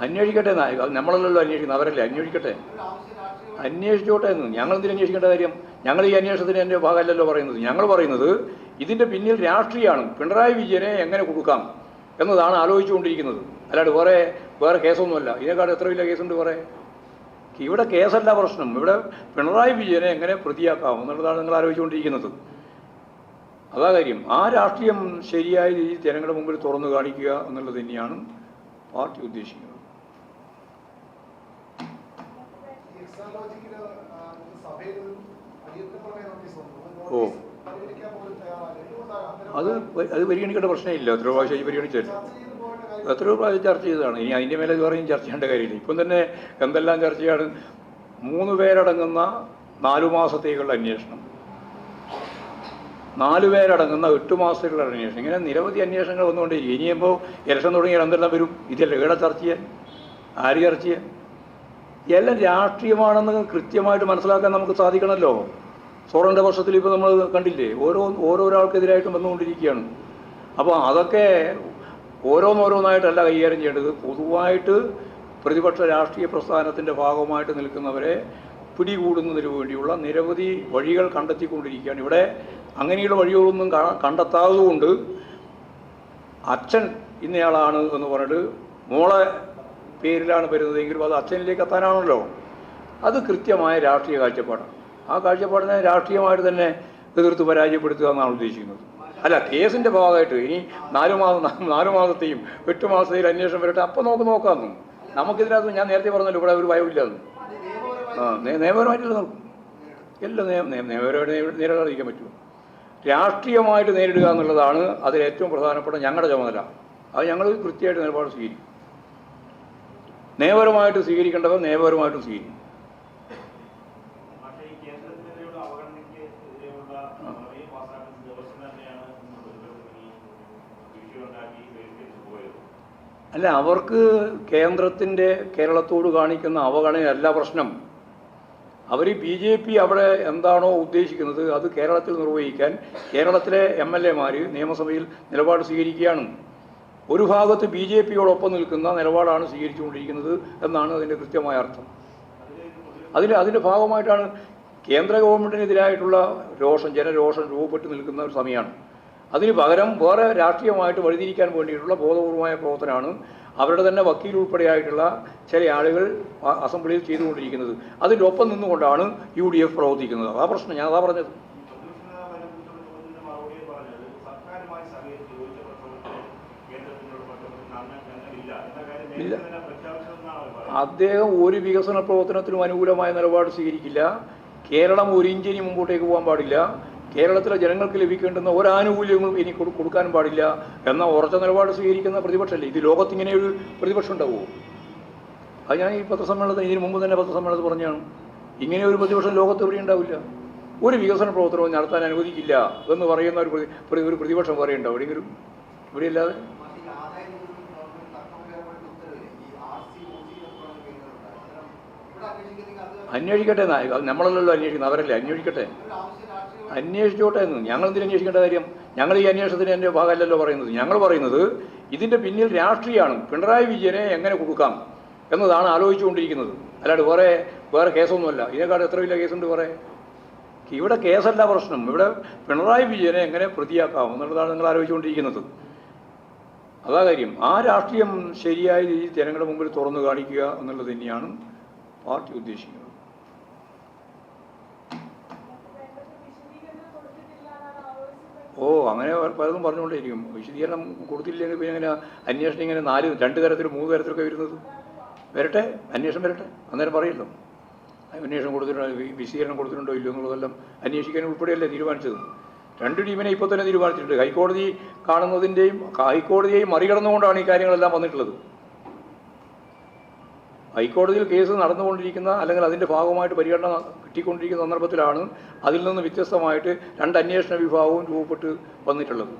അന്വേഷിക്കട്ടെ നമ്മളല്ലല്ലോ അന്വേഷിക്കുന്നത് അവരല്ലേ? അന്വേഷിക്കട്ടെ. അന്വേഷിച്ചോട്ടെ എന്ന്. ഞങ്ങൾ എന്തിനു അന്വേഷിക്കേണ്ട കാര്യം? ഞങ്ങൾ ഈ അന്വേഷണത്തിന് എന്റെ ഭാഗമല്ലല്ലോ പറയുന്നത്. ഞങ്ങൾ പറയുന്നത് ഇതിന്റെ പിന്നിൽ രാഷ്ട്രീയമാണ്. പിണറായി വിജയനെ എങ്ങനെ കൊടുക്കാം എന്നതാണ് ആലോചിച്ചുകൊണ്ടിരിക്കുന്നത്. അല്ലാണ്ട് വേറെ വേറെ കേസൊന്നുമല്ല. ഇതിനേക്കാട് എത്ര വലിയ കേസുണ്ട് വേറെ? ഇവിടെ കേസല്ല പ്രശ്നം. ഇവിടെ പിണറായി വിജയനെ എങ്ങനെ പ്രതിയാക്കാം എന്നുള്ളതാണ് നിങ്ങൾ ആലോചിച്ചുകൊണ്ടിരിക്കുന്നത്. അതാ കാര്യം. ആ രാഷ്ട്രീയം ശരിയായ രീതിയിൽ ജനങ്ങളുടെ മുമ്പിൽ തുറന്നു കാണിക്കുക എന്നുള്ളത് തന്നെയാണ് പാർട്ടി ഉദ്ദേശിക്കുന്നത്. ഓ. അത് അത് പരിഗണിക്കേണ്ട പ്രശ്നമില്ല. എത്ര പ്രാവശ്യം ചെയ്ത് എത്രയോ പ്രാവശ്യം ചർച്ച ചെയ്തതാണ്. ഇനി അതിന്റെ മേലെ വേറെയും ചർച്ച ചെയ്യേണ്ട കാര്യമില്ല. ഇപ്പം തന്നെ എന്തെല്ലാം ചർച്ചയാണ് മൂന്ന് പേരടങ്ങുന്ന നാലു മാസത്തേക്കുള്ള അന്വേഷണം. നാല് പേരടങ്ങുന്ന എട്ട് മാസത്തേക്കുള്ള അന്വേഷണം. ഇങ്ങനെ നിരവധി അന്വേഷണങ്ങൾ വന്നുകൊണ്ടിരിക്കും ഇനിയിപ്പോൾ ഇലക്ഷൻ തുടങ്ങിയാൽ എന്തെല്ലാം വരും? ഇതല്ല. ഇവിടെ ചർച്ച ചെയ്യാൻ? ആര് ചർച്ച ചെയ്യാൻ? എല്ലാം രാഷ്ട്രീയമാണെന്ന് കൃത്യമായിട്ട് മനസ്സിലാക്കാൻ നമുക്ക് സാധിക്കണമല്ലോ സോറന്റെ വർഷത്തിൽ ഇപ്പോൾ നമ്മൾ കണ്ടില്ലേ ഓരോ ഓരോരാൾക്കെതിരായിട്ട് വന്നുകൊണ്ടിരിക്കുകയാണ്. അപ്പോൾ അതൊക്കെ ഓരോന്നോരോന്നായിട്ടല്ല കൈകാര്യം ചെയ്യേണ്ടത്. പൊതുവായിട്ട് പ്രതിപക്ഷ രാഷ്ട്രീയ പ്രസ്ഥാനത്തിന്റെ ഭാഗമായിട്ട് നിൽക്കുന്നവരെ പിടികൂടുന്നതിന് വേണ്ടിയുള്ള നിരവധി വഴികൾ കണ്ടെത്തിക്കൊണ്ടിരിക്കുകയാണ്. ഇവിടെ അങ്ങനെയുള്ള വഴികളൊന്നും കണ്ടെത്താത്തതുകൊണ്ട് അച്ഛൻ ഇന്നയാളാണ് എന്ന് പറഞ്ഞിട്ട് മോളെ പേരിലാണ് വരുന്നത്. എങ്കിലും അത് അച്ഛനിലേക്ക് എത്താനാണല്ലോ. അത് കൃത്യമായ രാഷ്ട്രീയ കാഴ്ചപ്പാടാണ്. ആ കാഴ്ചപ്പാടിനെ രാഷ്ട്രീയമായിട്ട് തന്നെ എതിർത്ത് പരാജയപ്പെടുത്തുക എന്നാണ് ഉദ്ദേശിക്കുന്നത്. അല്ല കേസിന്റെ ഭാഗമായിട്ട് ഇനി നാല് മാസം നാല് മാസത്തെയും എട്ട് മാസത്തെയും അന്വേഷണം വരട്ടെ. അപ്പം നമുക്ക് നോക്കാമെന്നും. നമുക്കിതിനകത്ത് ഞാൻ നേരത്തെ പറഞ്ഞല്ലോ ഇവിടെ ഒരു ഭയമില്ലെന്ന് ആ നിയമപരമായിട്ടുള്ള നോക്കും. എല്ലാം നിയമ നിയമ- നിയമപരമായിട്ട് നേരി- നേരിടാതിരിക്കാൻ പറ്റുമോ? രാഷ്ട്രീയമായിട്ട് നേരിടുക എന്നുള്ളതാണ് അതിൽ ഏറ്റവും പ്രധാനപ്പെട്ട ഞങ്ങളുടെ ചുമതല. അത് ഞങ്ങൾ കൃത്യമായിട്ട് നിലപാട് സ്വീകരിക്കും. നിയമപരമായിട്ട് സ്വീകരിക്കേണ്ടവർ നിയമപരമായിട്ടും സ്വീകരിക്കും. അല്ല അവർക്ക് കേന്ദ്രത്തിന്റെ കേരളത്തോട് കാണിക്കുന്ന അവഗണനയല്ല പ്രശ്നം. അവർ ബി ജെ പി അവിടെ എന്താണോ ഉദ്ദേശിക്കുന്നത് അത് കേരളത്തിൽ നിർവഹിക്കാൻ കേരളത്തിലെ എം എൽ എമാർ നിയമസഭയിൽ നിലപാട് സ്വീകരിക്കുകയാണ്. ഒരു ഭാഗത്ത് ബി ജെ പിയോടൊപ്പം നിൽക്കുന്ന നിലപാടാണ് സ്വീകരിച്ചുകൊണ്ടിരിക്കുന്നത് എന്നാണ് അതിന്റെ കൃത്യമായ അർത്ഥം. അതിൽ അതിന്റെ ഭാഗമായിട്ടാണ് കേന്ദ്ര ഗവൺമെന്റിനെതിരായിട്ടുള്ള രോഷം ജനരോഷം രൂപപ്പെട്ടു നിൽക്കുന്ന ഒരു സമയമാണ്. അതിന് പകരം വേറെ രാഷ്ട്രീയമായിട്ട് വഴിതിരിക്കാൻ വേണ്ടിയിട്ടുള്ള ബോധപൂർവമായ പ്രവർത്തനമാണ് അവരുടെ തന്നെ വക്കീൽ ഉൾപ്പെടെയായിട്ടുള്ള ചില ആളുകൾ അസംബ്ലിയിൽ ചെയ്തുകൊണ്ടിരിക്കുന്നത്. അതിന്റെ ഒപ്പം നിന്നുകൊണ്ടാണ് യു ഡി എഫ് പ്രവർത്തിക്കുന്നത്. ആ പ്രശ്നം. ഞാൻ അതാ പറഞ്ഞത്. പറയുന്നത് അദ്ദേഹം ഒരു വികസന പ്രവർത്തനത്തിനും അനുകൂലമായ നിലപാട് സ്വീകരിക്കില്ല. കേരളം ഒരു ഇഞ്ചിനി മുമ്പോട്ടേക്ക് പോകാൻ പാടില്ല. കേരളത്തിലെ ജനങ്ങൾക്ക് ലഭിക്കേണ്ടുന്ന ഒരാനുകൂല്യങ്ങളും ഇനി കൊടുക്കാൻ പാടില്ല എന്ന ഉറച്ച നിലപാട് സ്വീകരിക്കുന്ന പ്രതിപക്ഷമല്ലേ ഇത് ലോകത്ത് ഇങ്ങനെ ഒരു പ്രതിപക്ഷം ഉണ്ടാവുമോ അത് ഞാൻ ഈ പത്രസമ്മേളനത്തിന് ഇതിനു മുമ്പ് തന്നെ പത്രസമ്മേളനത്തിൽ പറഞ്ഞാണ്. ഇങ്ങനെ ഒരു പ്രതിപക്ഷം ലോകത്ത് എവിടെ ഉണ്ടാവില്ല. ഒരു വികസന പ്രവർത്തനവും നടത്താൻ അനുവദിക്കില്ല എന്ന് പറയുന്ന ഒരു ഒരു പ്രതിപക്ഷം പറയുന്നുണ്ടാവും എവിടെയെങ്കിലും? ഇവിടെയല്ലാതെ അന്വേഷിക്കട്ടെ നമ്മളല്ലല്ലോ അന്വേഷിക്കുന്നത്. അവരല്ലേ? അന്വേഷിക്കട്ടെ. അന്വേഷിച്ചോട്ടെ എന്ന്. ഞങ്ങൾ എന്തിനു അന്വേഷിക്കേണ്ട കാര്യം? ഞങ്ങൾ ഈ അന്വേഷണത്തിന് എന്റെ ഭാഗമല്ലല്ലോ പറയുന്നത്. ഞങ്ങൾ പറയുന്നത് ഇതിന്റെ പിന്നിൽ രാഷ്ട്രീയമാണ് പിണറായി വിജയനെ എങ്ങനെ കൊടുക്കാം എന്നതാണ് ആലോചിച്ചുകൊണ്ടിരിക്കുന്നത്. അല്ലാണ്ട് വേറെ വേറെ കേസൊന്നുമല്ല. ഇതിനേക്കാട് എത്ര വലിയ കേസുണ്ട് വേറെ? ഇവിടെ കേസല്ല പ്രശ്നം. ഇവിടെ പിണറായി വിജയനെ എങ്ങനെ പ്രതിയാക്കാം എന്നുള്ളതാണ് നിങ്ങൾ ആലോചിച്ചുകൊണ്ടിരിക്കുന്നത്. അതാ കാര്യം. ആ രാഷ്ട്രീയം ശരിയായ രീതിയിൽ ജനങ്ങളുടെ മുമ്പിൽ തുറന്നു കാണിക്കുക എന്നുള്ളത് തന്നെയാണ് പാർട്ടി ഉദ്ദേശിക്കുന്നത് ഓ അങ്ങനെ പലതും പറഞ്ഞുകൊണ്ടേയിരിക്കും. വിശദീകരണം കൊടുത്തില്ലെങ്കിൽ പിന്നെ അങ്ങനെ അന്വേഷണം ഇങ്ങനെ നാല് രണ്ട് തരത്തിലും മൂന്ന് തരത്തിലൊക്കെ വരുന്നത്? വരട്ടെ അന്വേഷണം വരട്ടെ. അന്നേരം പറയല്ലോ. അന്വേഷണം കൊടുത്തിട്ടുണ്ടോ വിശദീകരണം കൊടുത്തിട്ടുണ്ടോ ഇല്ലയോ എന്നുള്ളതെല്ലാം അന്വേഷിക്കാൻ ഉൾപ്പെടെയല്ലേ തീരുമാനിച്ചത്. രണ്ട് ടീമിനെ ഇപ്പോൾ തന്നെ തീരുമാനിച്ചിട്ടുണ്ട്. ഹൈക്കോടതി കാണുന്നതിന്റെയും ഹൈക്കോടതിയെയും മറികടന്നുകൊണ്ടാണ് ഈ കാര്യങ്ങളെല്ലാം വന്നിട്ടുള്ളത്. ഹൈക്കോടതിയിൽ കേസ് നടന്നുകൊണ്ടിരിക്കുന്ന അല്ലെങ്കിൽ അതിന്റെ ഭാഗമായിട്ട് പരിഗണന കിട്ടിക്കൊണ്ടിരിക്കുന്ന സന്ദർഭത്തിലാണ് അതിൽ നിന്ന് വ്യത്യസ്തമായിട്ട് രണ്ട് അന്വേഷണ വിഭാഗവും രൂപപ്പെട്ട് വന്നിട്ടുള്ളത്.